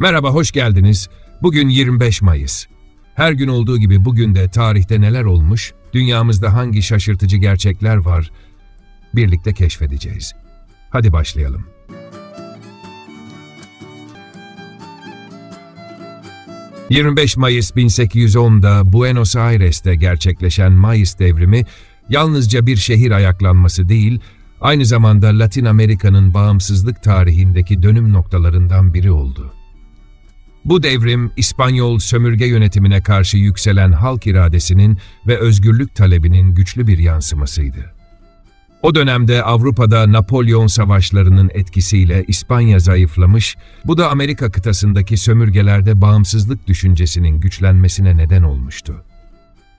Merhaba, hoş geldiniz. Bugün 25 Mayıs. Her gün olduğu gibi bugün de tarihte neler olmuş, dünyamızda hangi şaşırtıcı gerçekler var, birlikte keşfedeceğiz. Hadi başlayalım. ...25 Mayıs 1810'da Buenos Aires'te gerçekleşen Mayıs devrimi... ...yalnızca bir şehir ayaklanması değil... ...aynı zamanda Latin Amerika'nın bağımsızlık tarihindeki dönüm noktalarından biri oldu. Bu devrim İspanyol sömürge yönetimine karşı yükselen halk iradesinin ve özgürlük talebinin güçlü bir yansımasıydı. O dönemde Avrupa'da Napolyon savaşlarının etkisiyle İspanya zayıflamış, bu da Amerika kıtasındaki sömürgelerde bağımsızlık düşüncesinin güçlenmesine neden olmuştu.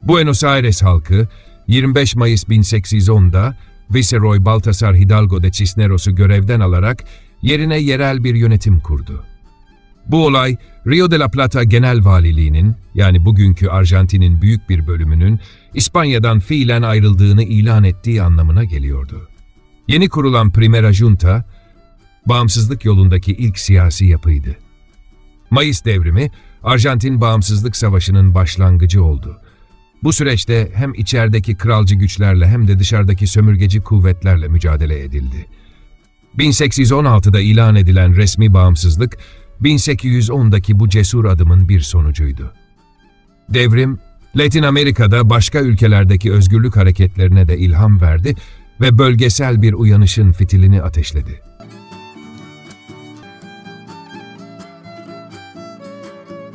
Buenos Aires halkı 25 Mayıs 1810'da Viceroy Baltasar Hidalgo de Cisneros'u görevden alarak yerine yerel bir yönetim kurdu. Bu olay Rio de la Plata Genel Valiliğinin yani bugünkü Arjantin'in büyük bir bölümünün İspanya'dan fiilen ayrıldığını ilan ettiği anlamına geliyordu. Yeni kurulan Primera Junta, bağımsızlık yolundaki ilk siyasi yapıydı. Mayıs devrimi, Arjantin Bağımsızlık Savaşı'nın başlangıcı oldu. Bu süreçte hem içerideki kralcı güçlerle hem de dışarıdaki sömürgeci kuvvetlerle mücadele edildi. 1816'da ilan edilen resmi bağımsızlık, 1810'daki bu cesur adımın bir sonucuydu. Devrim, Latin Amerika'da başka ülkelerdeki özgürlük hareketlerine de ilham verdi ve bölgesel bir uyanışın fitilini ateşledi.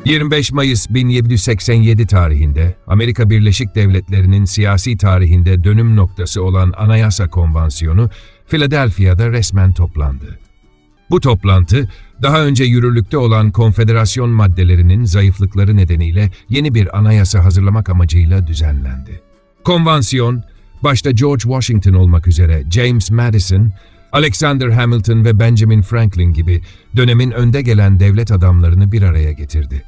...25 Mayıs 1787 tarihinde Amerika Birleşik Devletleri'nin siyasi tarihinde dönüm noktası olan Anayasa Konvansiyonu Philadelphia'da resmen toplandı. Bu toplantı, daha önce yürürlükte olan konfederasyon maddelerinin zayıflıkları nedeniyle yeni bir anayasa hazırlamak amacıyla düzenlendi. Konvansiyon, başta George Washington olmak üzere James Madison, Alexander Hamilton ve Benjamin Franklin gibi dönemin önde gelen devlet adamlarını bir araya getirdi.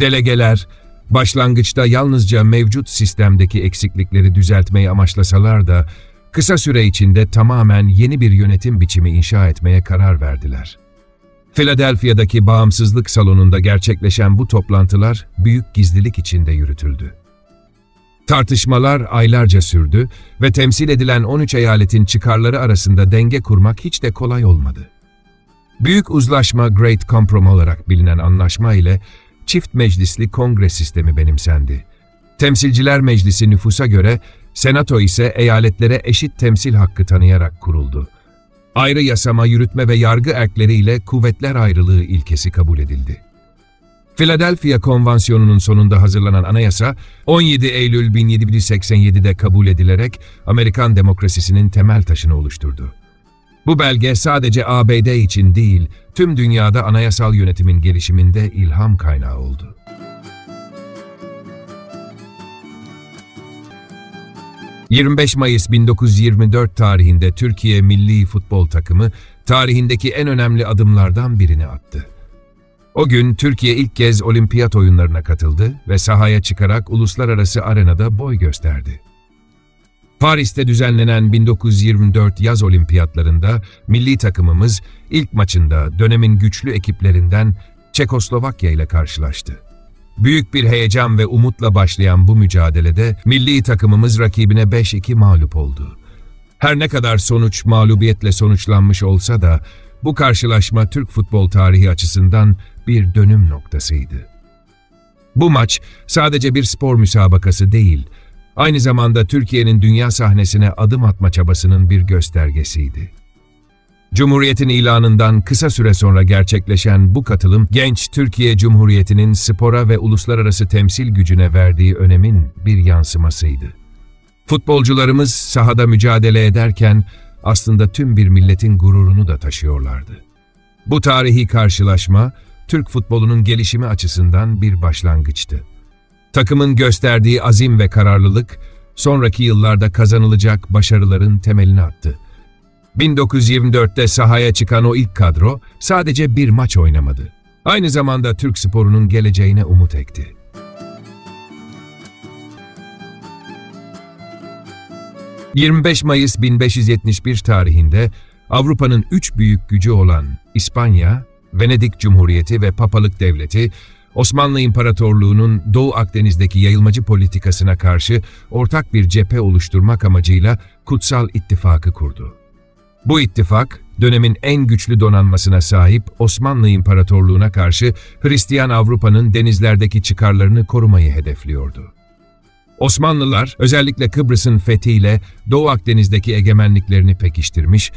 Delegeler, başlangıçta yalnızca mevcut sistemdeki eksiklikleri düzeltmeyi amaçlasalar da, kısa süre içinde tamamen yeni bir yönetim biçimi inşa etmeye karar verdiler. Philadelphia'daki bağımsızlık salonunda gerçekleşen bu toplantılar büyük gizlilik içinde yürütüldü. Tartışmalar aylarca sürdü ve temsil edilen 13 eyaletin çıkarları arasında denge kurmak hiç de kolay olmadı. Büyük Uzlaşma Great Compromise olarak bilinen anlaşma ile çift meclisli kongre sistemi benimsendi. Temsilciler Meclisi nüfusa göre, Senato ise eyaletlere eşit temsil hakkı tanıyarak kuruldu. Ayrı yasama, yürütme ve yargı erkleriyle kuvvetler ayrılığı ilkesi kabul edildi. Philadelphia Konvansiyonu'nun sonunda hazırlanan anayasa 17 Eylül 1787'de kabul edilerek Amerikan demokrasisinin temel taşını oluşturdu. Bu belge sadece ABD için değil, tüm dünyada anayasal yönetimin gelişiminde ilham kaynağı oldu. ...25 Mayıs 1924 tarihinde Türkiye Milli Futbol Takımı... ...tarihindeki en önemli adımlardan birini attı. O gün Türkiye ilk kez olimpiyat oyunlarına katıldı ve sahaya çıkarak uluslararası arenada boy gösterdi. Paris'te düzenlenen 1924 yaz olimpiyatlarında milli takımımız ilk maçında dönemin güçlü ekiplerinden Çekoslovakya ile karşılaştı. Büyük bir heyecan ve umutla başlayan bu mücadelede milli takımımız rakibine 5-2 mağlup oldu. Her ne kadar sonuç mağlubiyetle sonuçlanmış olsa da bu karşılaşma Türk futbol tarihi açısından bir dönüm noktasıydı. Bu maç sadece bir spor müsabakası değil, aynı zamanda Türkiye'nin dünya sahnesine adım atma çabasının bir göstergesiydi. Cumhuriyetin ilanından kısa süre sonra gerçekleşen bu katılım, genç Türkiye Cumhuriyeti'nin spora ve uluslararası temsil gücüne verdiği önemin bir yansımasıydı. Futbolcularımız sahada mücadele ederken aslında tüm bir milletin gururunu da taşıyorlardı. Bu tarihi karşılaşma, Türk futbolunun gelişimi açısından bir başlangıçtı. Takımın gösterdiği azim ve kararlılık, sonraki yıllarda kazanılacak başarıların temelini attı. 1924'te sahaya çıkan o ilk kadro sadece bir maç oynamadı. Aynı zamanda Türk sporunun geleceğine umut ekti. ...25 Mayıs 1571 tarihinde Avrupa'nın üç büyük gücü olan İspanya, Venedik Cumhuriyeti ve Papalık Devleti, Osmanlı İmparatorluğu'nun Doğu Akdeniz'deki yayılmacı politikasına karşı ortak bir cephe oluşturmak amacıyla Kutsal İttifakı kurdu. Bu ittifak, dönemin en güçlü donanmasına sahip Osmanlı İmparatorluğu'na karşı Hristiyan Avrupa'nın denizlerdeki çıkarlarını korumayı hedefliyordu. Osmanlılar özellikle Kıbrıs'ın fethiyle Doğu Akdeniz'deki egemenliklerini pekiştirmiş,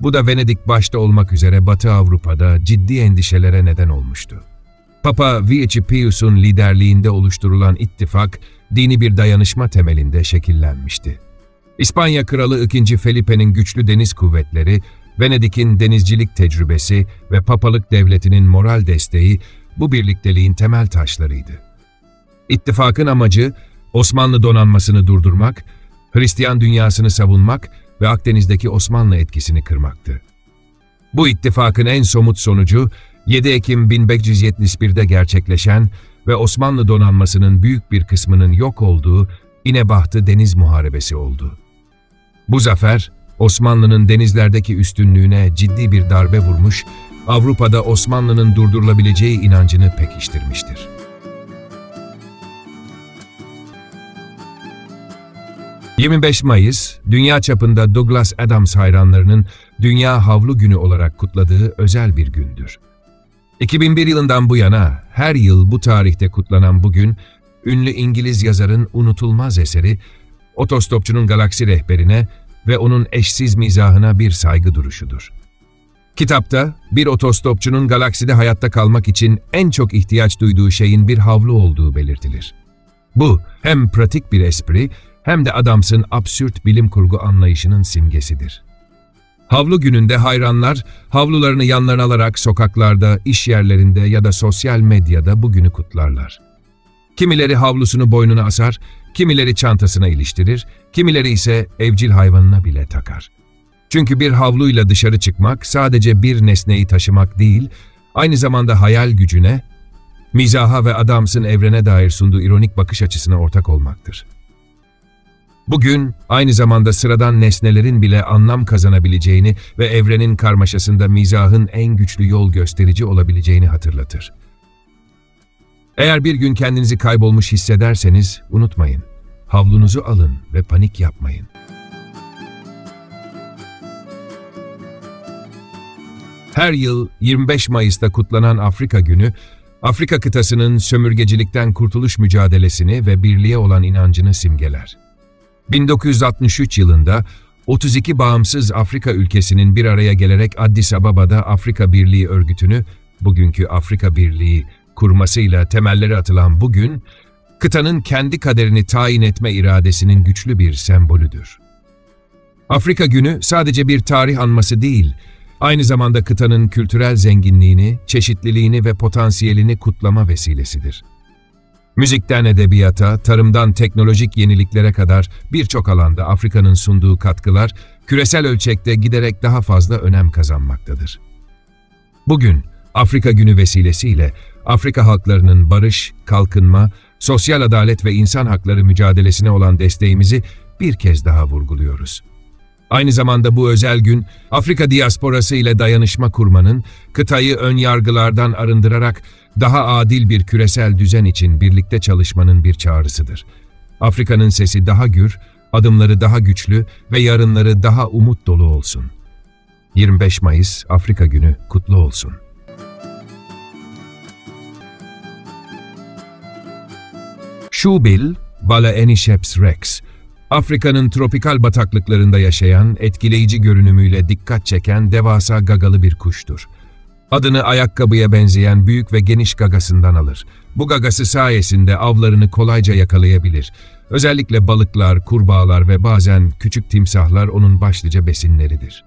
bu da Venedik başta olmak üzere Batı Avrupa'da ciddi endişelere neden olmuştu. Papa Vieci Pius'un liderliğinde oluşturulan ittifak, dini bir dayanışma temelinde şekillenmişti. İspanya Kralı II. Felipe'nin güçlü deniz kuvvetleri, Venedik'in denizcilik tecrübesi ve Papalık Devleti'nin moral desteği bu birlikteliğin temel taşlarıydı. İttifakın amacı Osmanlı donanmasını durdurmak, Hristiyan dünyasını savunmak ve Akdeniz'deki Osmanlı etkisini kırmaktı. Bu ittifakın en somut sonucu 7 Ekim 1571'de gerçekleşen ve Osmanlı donanmasının büyük bir kısmının yok olduğu İnebahtı Deniz Muharebesi oldu. Bu zafer, Osmanlı'nın denizlerdeki üstünlüğüne ciddi bir darbe vurmuş, Avrupa'da Osmanlı'nın durdurulabileceği inancını pekiştirmiştir. ...25 Mayıs, dünya çapında Douglas Adams hayranlarının Dünya Havlu Günü olarak kutladığı özel bir gündür. 2001 yılından bu yana her yıl bu tarihte kutlanan bugün, ünlü İngiliz yazarın unutulmaz eseri, otostopçunun galaksi rehberine ve onun eşsiz mizahına bir saygı duruşudur. Kitapta bir otostopçunun galakside hayatta kalmak için en çok ihtiyaç duyduğu şeyin bir havlu olduğu belirtilir. Bu hem pratik bir espri hem de Adams'ın absürt bilim kurgu anlayışının simgesidir. Havlu gününde hayranlar havlularını yanlarına alarak sokaklarda, iş yerlerinde ya da sosyal medyada bugünü kutlarlar. Kimileri havlusunu boynuna asar, kimileri çantasına iliştirir, kimileri ise evcil hayvanına bile takar. Çünkü bir havluyla dışarı çıkmak sadece bir nesneyi taşımak değil, aynı zamanda hayal gücüne, mizaha ve Adams'ın evrene dair sunduğu ironik bakış açısına ortak olmaktır. Bugün aynı zamanda sıradan nesnelerin bile anlam kazanabileceğini ve evrenin karmaşasında mizahın en güçlü yol gösterici olabileceğini hatırlatır. Eğer bir gün kendinizi kaybolmuş hissederseniz unutmayın. Havlunuzu alın ve panik yapmayın. Her yıl 25 Mayıs'ta kutlanan Afrika Günü, Afrika kıtasının sömürgecilikten kurtuluş mücadelesini ve birliğe olan inancını simgeler. 1963 yılında 32 bağımsız Afrika ülkesinin bir araya gelerek Addis Ababa'da Afrika Birliği örgütünü, bugünkü Afrika Birliği kurmasıyla temelleri atılan bugün, kıtanın kendi kaderini tayin etme iradesinin güçlü bir sembolüdür. Afrika Günü sadece bir tarih anması değil, aynı zamanda kıtanın kültürel zenginliğini, çeşitliliğini ve potansiyelini kutlama vesilesidir. Müzikten edebiyata, tarımdan teknolojik yeniliklere kadar birçok alanda Afrika'nın sunduğu katkılar küresel ölçekte giderek daha fazla önem kazanmaktadır. Bugün Afrika Günü vesilesiyle Afrika halklarının barış, kalkınma, sosyal adalet ve insan hakları mücadelesine olan desteğimizi bir kez daha vurguluyoruz. Aynı zamanda bu özel gün Afrika diasporası ile dayanışma kurmanın, kıtayı ön yargılardan arındırarak daha adil bir küresel düzen için birlikte çalışmanın bir çağrısıdır. Afrika'nın sesi daha gür, adımları daha güçlü ve yarınları daha umut dolu olsun. 25 Mayıs Afrika Günü kutlu olsun. Şubil, Balaenisheps rex, Afrika'nın tropikal bataklıklarında yaşayan, etkileyici görünümüyle dikkat çeken devasa gagalı bir kuştur. Adını ayakkabıya benzeyen büyük ve geniş gagasından alır. Bu gagası sayesinde avlarını kolayca yakalayabilir. Özellikle balıklar, kurbağalar ve bazen küçük timsahlar onun başlıca besinleridir.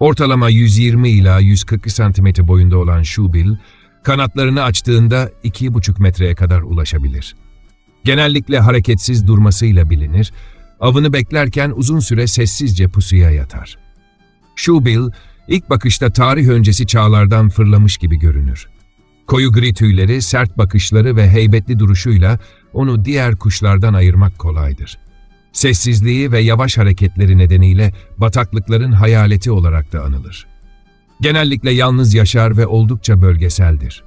Ortalama 120 ila 140 santimetre boyunda olan Şubil, kanatlarını açtığında 2,5 metreye kadar ulaşabilir. Genellikle hareketsiz durmasıyla bilinir, avını beklerken uzun süre sessizce pusuya yatar. Şubil, ilk bakışta tarih öncesi çağlardan fırlamış gibi görünür. Koyu gri tüyleri, sert bakışları ve heybetli duruşuyla onu diğer kuşlardan ayırmak kolaydır. Sessizliği ve yavaş hareketleri nedeniyle bataklıkların hayaleti olarak da anılır. Genellikle yalnız yaşar ve oldukça bölgeseldir.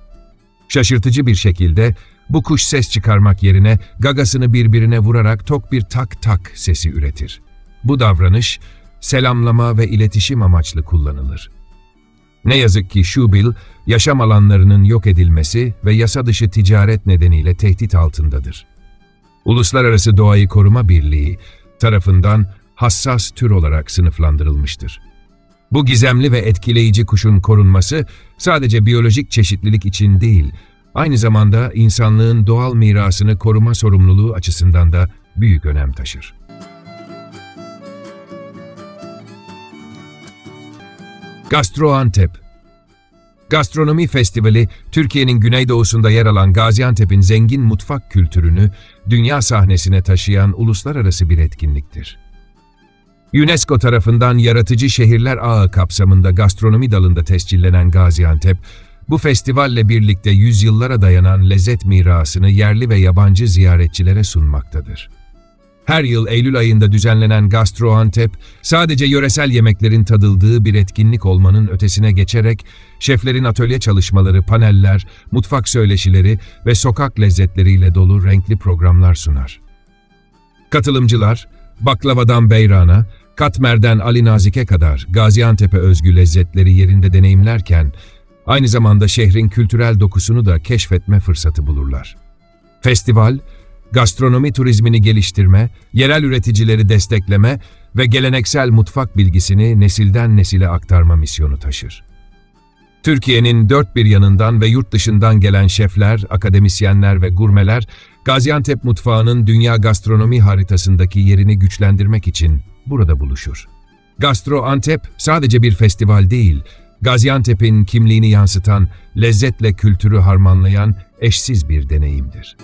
Şaşırtıcı bir şekilde bu kuş ses çıkarmak yerine gagasını birbirine vurarak tok bir tak tak sesi üretir. Bu davranış selamlama ve iletişim amaçlı kullanılır. Ne yazık ki Şubil, yaşam alanlarının yok edilmesi ve yasa dışı ticaret nedeniyle tehdit altındadır. Uluslararası Doğayı Koruma Birliği tarafından hassas tür olarak sınıflandırılmıştır. Bu gizemli ve etkileyici kuşun korunması sadece biyolojik çeşitlilik için değil, aynı zamanda insanlığın doğal mirasını koruma sorumluluğu açısından da büyük önem taşır. Gastroantep Gastronomi Festivali, Türkiye'nin güneydoğusunda yer alan Gaziantep'in zengin mutfak kültürünü dünya sahnesine taşıyan uluslararası bir etkinliktir. UNESCO tarafından Yaratıcı Şehirler Ağı kapsamında gastronomi dalında tescillenen Gaziantep, bu festivalle birlikte yüzyıllara dayanan lezzet mirasını yerli ve yabancı ziyaretçilere sunmaktadır. Her yıl Eylül ayında düzenlenen Gastroantep, sadece yöresel yemeklerin tadıldığı bir etkinlik olmanın ötesine geçerek, şeflerin atölye çalışmaları, paneller, mutfak söyleşileri ve sokak lezzetleriyle dolu renkli programlar sunar. Katılımcılar, baklavadan beyrana, katmerden Ali Nazik'e kadar Gaziantep'e özgü lezzetleri yerinde deneyimlerken, aynı zamanda şehrin kültürel dokusunu da keşfetme fırsatı bulurlar. Festival, gastronomi turizmini geliştirme, yerel üreticileri destekleme ve geleneksel mutfak bilgisini nesilden nesile aktarma misyonu taşır. Türkiye'nin dört bir yanından ve yurt dışından gelen şefler, akademisyenler ve gurmeler, Gaziantep mutfağının dünya gastronomi haritasındaki yerini güçlendirmek için burada buluşur. Gastro Antep sadece bir festival değil, Gaziantep'in kimliğini yansıtan, lezzetle kültürü harmanlayan eşsiz bir deneyimdir.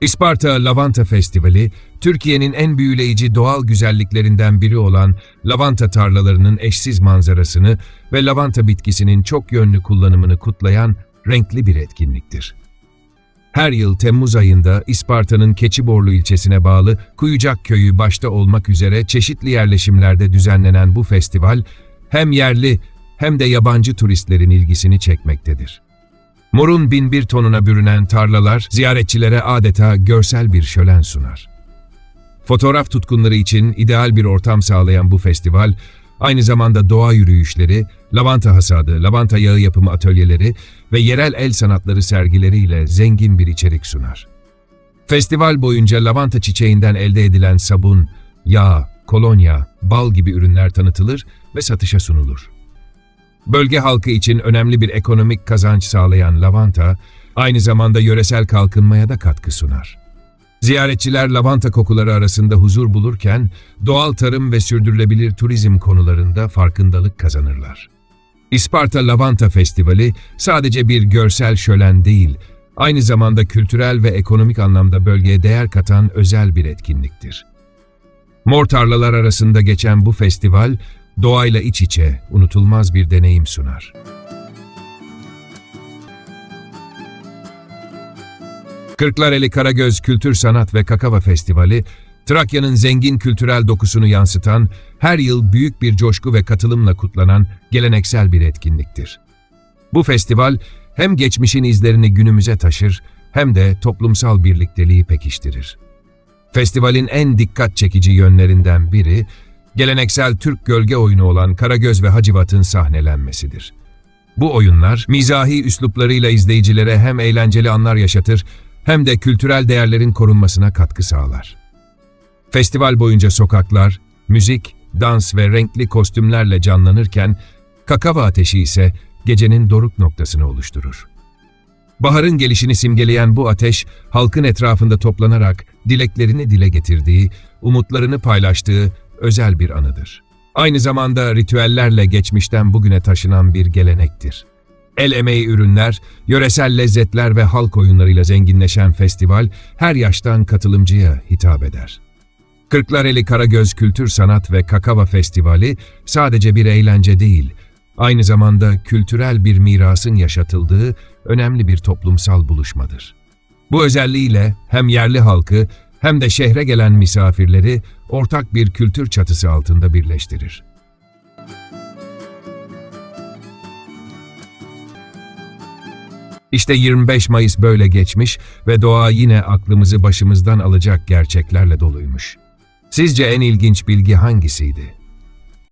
İsparta Lavanta Festivali, Türkiye'nin en büyüleyici doğal güzelliklerinden biri olan lavanta tarlalarının eşsiz manzarasını ve lavanta bitkisinin çok yönlü kullanımını kutlayan renkli bir etkinliktir. Her yıl Temmuz ayında İsparta'nın Keçiborlu ilçesine bağlı Kuyucak Köyü başta olmak üzere çeşitli yerleşimlerde düzenlenen bu festival, hem yerli hem de yabancı turistlerin ilgisini çekmektedir. Morun bin bir tonuna bürünen tarlalar ziyaretçilere adeta görsel bir şölen sunar. Fotoğraf tutkunları için ideal bir ortam sağlayan bu festival, aynı zamanda doğa yürüyüşleri, lavanta hasadı, lavanta yağı yapımı atölyeleri ve yerel el sanatları sergileriyle zengin bir içerik sunar. Festival boyunca lavanta çiçeğinden elde edilen sabun, yağ, kolonya, bal gibi ürünler tanıtılır ve satışa sunulur. Bölge halkı için önemli bir ekonomik kazanç sağlayan lavanta, aynı zamanda yöresel kalkınmaya da katkı sunar. Ziyaretçiler lavanta kokuları arasında huzur bulurken, doğal tarım ve sürdürülebilir turizm konularında farkındalık kazanırlar. İsparta Lavanta Festivali sadece bir görsel şölen değil, aynı zamanda kültürel ve ekonomik anlamda bölgeye değer katan özel bir etkinliktir. Mor tarlalar arasında geçen bu festival, doğayla iç içe unutulmaz bir deneyim sunar. Kırklareli Karagöz Kültür Sanat ve Kakava Festivali, Trakya'nın zengin kültürel dokusunu yansıtan, her yıl büyük bir coşku ve katılımla kutlanan geleneksel bir etkinliktir. Bu festival hem geçmişin izlerini günümüze taşır hem de toplumsal birlikteliği pekiştirir. Festivalin en dikkat çekici yönlerinden biri, geleneksel Türk gölge oyunu olan Karagöz ve Hacivat'ın sahnelenmesidir. Bu oyunlar, mizahi üsluplarıyla izleyicilere hem eğlenceli anlar yaşatır hem de kültürel değerlerin korunmasına katkı sağlar. Festival boyunca sokaklar, müzik, dans ve renkli kostümlerle canlanırken, kakava ateşi ise gecenin doruk noktasını oluşturur. Baharın gelişini simgeleyen bu ateş, halkın etrafında toplanarak dileklerini dile getirdiği, umutlarını paylaştığı özel bir anıdır. Aynı zamanda ritüellerle geçmişten bugüne taşınan bir gelenektir. El emeği ürünler, yöresel lezzetler ve halk oyunlarıyla zenginleşen festival her yaştan katılımcıya hitap eder. Kırklareli Karagöz Kültür Sanat ve Kakava Festivali sadece bir eğlence değil, aynı zamanda kültürel bir mirasın yaşatıldığı önemli bir toplumsal buluşmadır. Bu özelliğiyle hem yerli halkı hem de şehre gelen misafirleri ortak bir kültür çatısı altında birleştirir. İşte 25 Mayıs böyle geçmiş ve doğa yine aklımızı başımızdan alacak gerçeklerle doluymuş. Sizce en ilginç bilgi hangisiydi?